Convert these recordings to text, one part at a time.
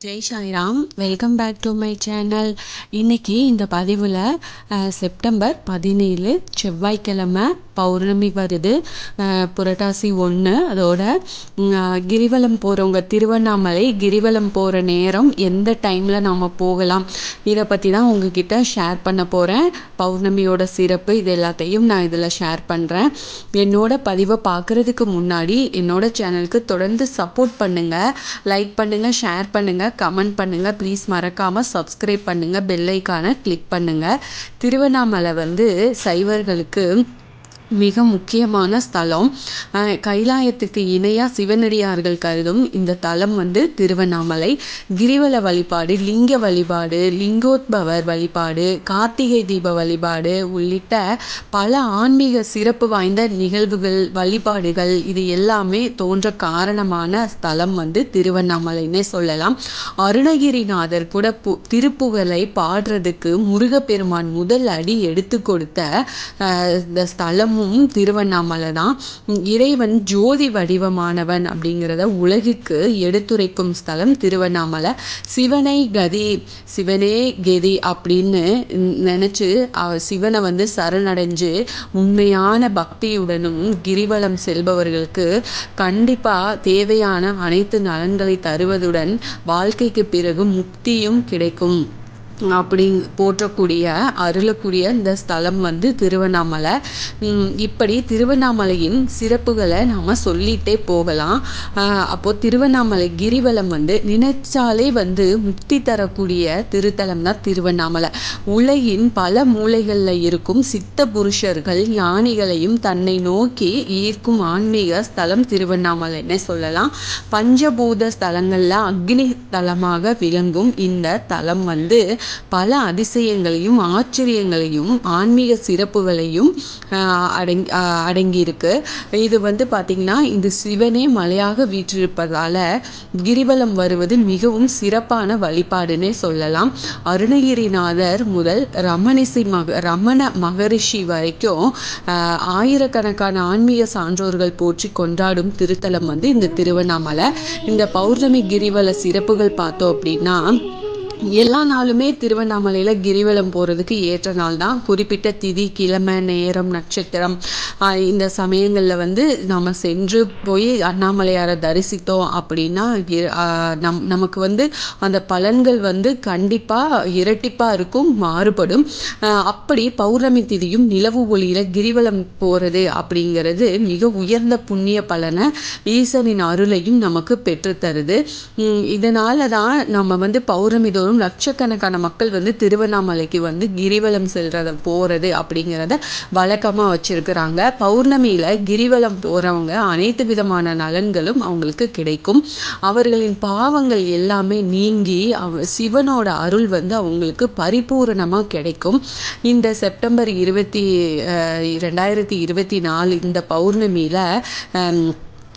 Jai Sairam welcome back to my channel இன்னைக்கு இந்த பதிவில் செப்டம்பர் பதினேழு செவ்வாய்க்கிழமை பௌர்ணமி வருது. புரட்டாசி ஒன்று அதோட கிரிவலம் போகிறவங்க திருவண்ணாமலை கிரிவலம் போகிற நேரம் எந்த டைமில் நாம் போகலாம்? இதை பற்றி தான் உங்ககிட்ட ஷேர் பண்ண போகிறேன் பௌர்ணமியோட சிறப்பு இது எல்லாத்தையும் நான் இதில் ஷேர் பண்ணுறேன் என்னோட பதிவை பார்க்குறதுக்கு முன்னாடி என்னோட சேனலுக்கு தொடர்ந்து சப்போர்ட் பண்ணுங்கள் லைக் பண்ணுங்கள் ஷேர் பண்ணுங்கள் கமெண்ட் பண்ணுங்கள் ப்ளீஸ் மறக்காமல் சப்ஸ்கிரைப் பண்ணுங்கள் பெல் ஐக்கானை கிளிக் பண்ணுங்கள் திருவண்ணாமலை வந்து சைவர்களுக்கு மிக முக்கியமான ஸ்தலம். கைலாயத்துக்கு இணையாக சிவனடியார்கள் கருதும் இந்த தலம் வந்து திருவண்ணாமலை. கிரிவல வழிபாடு லிங்க வழிபாடு லிங்கோத்பவர் வழிபாடு கார்த்திகை தீப வழிபாடு உள்ளிட்ட பல ஆன்மீக சிறப்பு வாய்ந்த நிகழ்வுகள் வழிபாடுகள் இது எல்லாமே தோன்ற காரணமான ஸ்தலம் வந்து திருவண்ணாமலைன்னே சொல்லலாம். அருணகிரிநாதர் கூட பு திருப்புகழை பாடுறதுக்கு முருகப்பெருமான் முதல் அடி எடுத்து கொடுத்த இந்த ஸ்தலம் ஸ்தலமும் திருவண்ணாமலை தான். இறைவன் ஜோதி வடிவமானவன் அப்படிங்கிறத உலகுக்கு எடுத்துரைக்கும் ஸ்தலம் திருவண்ணாமலை. சிவனை கதி சிவனே கதி அப்படின்னு நினச்சி சிவனை வந்து சரணடைஞ்சு உண்மையான பக்தியுடனும் கிரிவலம் செல்பவர்களுக்கு கண்டிப்பாக தேவையான அனைத்து நலன்களை தருவதுடன் வாழ்க்கைக்கு பிறகு முக்தியும் கிடைக்கும். அப்படி போற்றக்கூடிய அருளக்கூடிய இந்த ஸ்தலம் வந்து திருவண்ணாமலை. இப்படி திருவண்ணாமலையின் சிறப்புகளை நாம் சொல்லிகிட்டே போகலாம். அப்போது திருவண்ணாமலை கிரிவலம் வந்து நினைச்சாலே வந்து முக்தி தரக்கூடிய திருத்தலம் தான் திருவண்ணாமலை. உலகின் பல மூலைகளில் இருக்கும் சித்த புருஷர்கள் ஞானிகளையும் தன்னை நோக்கி ஈர்க்கும் ஆன்மீக ஸ்தலம் திருவண்ணாமலைன்னு சொல்லலாம். பஞ்சபூத ஸ்தலங்களில் அக்னி தலமாக விளங்கும் இந்த தலம் வந்து பல அதிசயங்களையும் ஆச்சரியங்களையும் ஆன்மீக சிறப்புகளையும் அடங் அடங்கி அடங்கியிருக்கு. இது வந்து பார்த்திங்கன்னா இந்த சிவனே மலையாக வீற்றிருப்பதால் கிரிவலம் வருவது மிகவும் சிறப்பான வழிபாடுன்னே சொல்லலாம். அருணகிரிநாதர் முதல் ரமணிசி மக ரமண மகரிஷி வரைக்கும் ஆஹ் ஆயிரக்கணக்கான ஆன்மீக சான்றோர்கள் போற்றி கொண்டாடும் திருத்தலம் வந்து இந்த திருவண்ணாமலை. இந்த பௌர்ணமி கிரிவல சிறப்புகள் பார்த்தோம் அப்படின்னா எல்லா நாளுமே திருவண்ணாமலையில் கிரிவலம் போகிறதுக்கு ஏற்ற நாள் தான். குறிப்பிட்ட திதி கிழமை நேரம் நட்சத்திரம் இந்த சமயங்களில் வந்து நம்ம சென்று போய் அண்ணாமலையாரை தரிசித்தோம் அப்படின்னா நம் நமக்கு வந்து அந்த பலன்கள் வந்து கண்டிப்பாக இரட்டிப்பாக இருக்கும் மாறுபடும். அப்படி பௌர்ணமி திதியும் நிலவு ஒளியில் கிரிவலம் போகிறது அப்படிங்கிறது மிக உயர்ந்த புண்ணிய பலனை ஈசனின் அருளையும் நமக்கு பெற்றுத்தருது. உம் இதனால தான் நம்ம வந்து பௌர்ணமி தோறும் லட்சக்கணக்கான மக்கள் வந்து திருவண்ணாமலைக்கு வந்து கிரிவலம் செல்றத போகிறது அப்படிங்கிறத வழக்கமாக வச்சிருக்கிறாங்க. பௌர்ணமியில் கிரிவலம் போகிறவங்க அனைத்து விதமான நலன்களும் அவங்களுக்கு கிடைக்கும். அவர்களின் பாவங்கள் எல்லாமே நீங்கி அவ சிவனோட அருள் வந்து அவங்களுக்கு பரிபூரணமாக கிடைக்கும். இந்த செப்டம்பர் இருபத்தி ரெண்டாயிரத்தி இருபத்தி நாலு இந்த பௌர்ணமியில்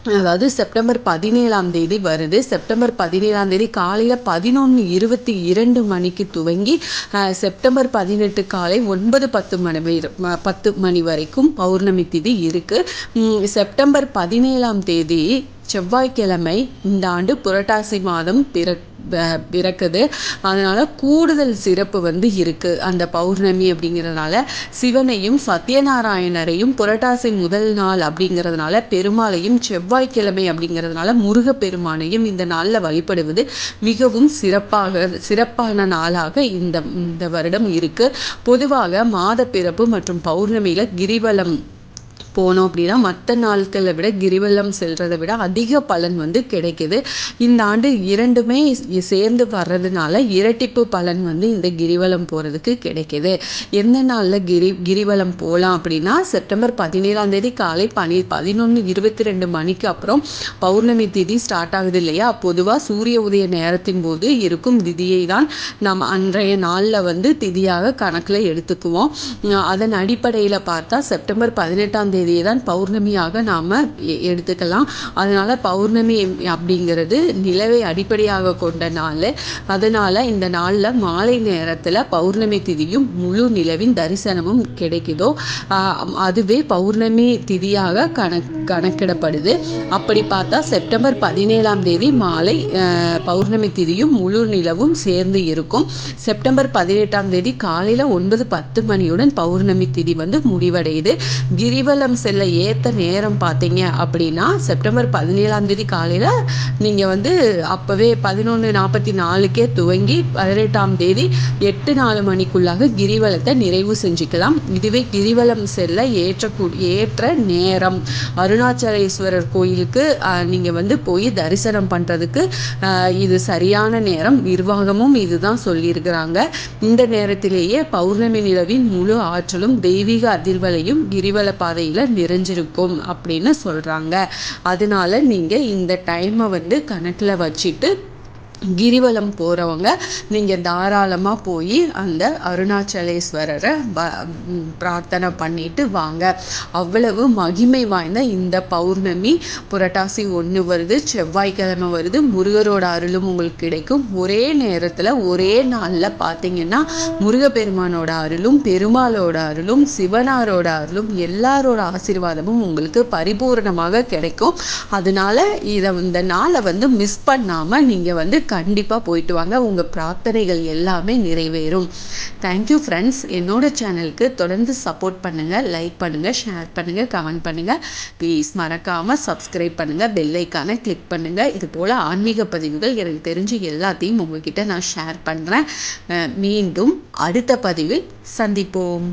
அதாவது செப்டம்பர் பதினேழாம் தேதி வருது. செப்டம்பர் பதினேழாம் தேதி காலையில் பதினொன்று இருபத்தி இரண்டு மணிக்கு துவங்கி செப்டம்பர் பதினெட்டு காலை ஒன்பது பத்து மணி பத்து மணி வரைக்கும் பௌர்ணமி திதி இருக்குது செப்டம்பர் பதினேழாம் தேதி செவ்வாய்க்கிழமை இந்த ஆண்டு புரட்டாசி மாதம் பிற பிறக்குது. அதனால் கூடுதல் சிறப்பு வந்து இருக்கு அந்த பௌர்ணமி அப்படிங்கிறதுனால. சிவனையும் சத்யநாராயணரையும் புரட்டாசி முதல் நாள் அப்படிங்கிறதுனால பெருமாளையும் செவ்வாய்க்கிழமை அப்படிங்கிறதுனால முருகப்பெருமானையும் இந்த நாளில் வழிபடுவது மிகவும் சிறப்பாக சிறப்பான நாளாக இந்த இந்த வருடம் இருக்குது பொதுவாக மாத பிறப்பு மற்றும் பௌர்ணமியில் கிரிவலம் போனோம் அப்படின்னா மற்ற நாட்களை விட கிரிவலம் செல்றதை விட அதிக பலன் வந்து கிடைக்குது. இந்த ஆண்டு இரண்டுமே சேர்ந்து வர்றதுனால இரட்டிப்பு பலன் வந்து இந்த கிரிவலம் போகிறதுக்கு கிடைக்குது. எந்த நாளில் கிரி கிரிவலம் போகலாம் அப்படின்னா செப்டம்பர் பதினேழாம் தேதி காலை பனி பதினொன்று இருபத்தி ரெண்டு மணிக்கு அப்புறம் பௌர்ணமி திதி ஸ்டார்ட் ஆகுது இல்லையா? பொதுவாக சூரிய உதய நேரத்தின் போது இருக்கும் திதியை தான் நம்ம அன்றைய நாளில் வந்து திதியாக கணக்கில் எடுத்துக்குவோம். அதன் அடிப்படையில் பார்த்தா செப்டம்பர் பதினெட்டாம் தேதி தேதியை தான் பௌர்ணமியாக நாம் எடுத்துக்கலாம். அதனால் பௌர்ணமி அப்படிங்கிறது நிலவை அடிப்படையாக கொண்ட நாள். அதனால் இந்த நாளில் மாலை நேரத்தில் பௌர்ணமி திதியும் முழு நிலவின் தரிசனமும் கிடைக்குதோ அதுவே பௌர்ணமி திதியாக கணக் கணக்கிடப்படுது. அப்படி பார்த்தா செப்டம்பர் பதினேழாம் தேதி மாலை பௌர்ணமி திதியும் முழு நிலவும் சேர்ந்து இருக்கும். செப்டம்பர் பதினெட்டாம் தேதி காலையில் ஒன்பது பத்து மணியுடன் பௌர்ணமி திதி வந்து முடிவடையுது. கிரிவலம் செல்ல ஏற்ற நேரம் பார்த்தீங்க அப்படின்னா செப்டம்பர் பதினேழாம் தேதி காலையில் நீங்கள் வந்து அப்போவே பதினொன்று நாற்பத்தி நாலுக்கே துவங்கி பதினெட்டாம் தேதி எட்டு நாலு மணிக்குள்ளாக கிரிவலத்தை நிறைவு செஞ்சுக்கலாம். இதுவே கிரிவலம் செல்ல ஏற்றக்கூடிய ஏற்ற நேரம். அருணாச்சலேஸ்வரர் கோயிலுக்கு நீங்கள் வந்து போய் தரிசனம் பண்ணுறதுக்கு இது சரியான நேரம். நிர்வாகமும் இதுதான் சொல்லியிருக்கிறாங்க. இந்த நேரத்திலேயே பௌர்ணமி நிலவின் முழு ஆற்றலும் தெய்வீக அதிர்வலையும் கிரிவல பாதையில் நிறைஞ்சிருக்கும் அப்படின்னு சொல்கிறாங்க அதனால நீங்கள் இந்த டைமை வந்து கணக்கில் வச்சுட்டு கிரிவலம் போகிறவங்க நீங்கள் தாராளமாக போய் அந்த அருணாச்சலேஸ்வரரை ப பிரார்த்தனை பண்ணிட்டு வாங்க. அவ்வளவு மகிமை வாய்ந்த இந்த பௌர்ணமி. புரட்டாசி ஒன்று வருது செவ்வாய்க்கிழமை வருது. முருகரோட அருளும் உங்களுக்கு கிடைக்கும். ஒரே நேரத்தில் ஒரே நாளில் பார்த்தீங்கன்னா முருகப்பெருமானோட அருளும் பெருமாளோட அருளும் சிவனாரோட அருளும் எல்லாரோட ஆசீர்வாதமும் உங்களுக்கு பரிபூர்ணமாக கிடைக்கும். அதனால இதை இந்த நாளை வந்து மிஸ் பண்ணாமல் நீங்கள் வந்து கண்டிப்பாக போயிட்டு வாங்க. உங்கள் பிரார்த்தனைகள் எல்லாமே நிறைவேறும். தேங்க்யூ ஃப்ரெண்ட்ஸ் என்னோட சேனலுக்கு தொடர்ந்து சப்போர்ட் பண்ணுங்கள் லைக் பண்ணுங்கள் ஷேர் பண்ணுங்கள் கமெண்ட் பண்ணுங்கள் ப்ளீஸ் மறக்காமல் சப்ஸ்கிரைப் பண்ணுங்கள் பெல்லைக்கான கிளிக் பண்ணுங்கள் இது போல் ஆன்மீக பதிவுகள் எனக்கு தெரிஞ்சு எல்லாத்தையும் உங்ககிட்ட நான் ஷேர் பண்ணுறேன் மீண்டும் அடுத்த பதிவில் சந்திப்போம்.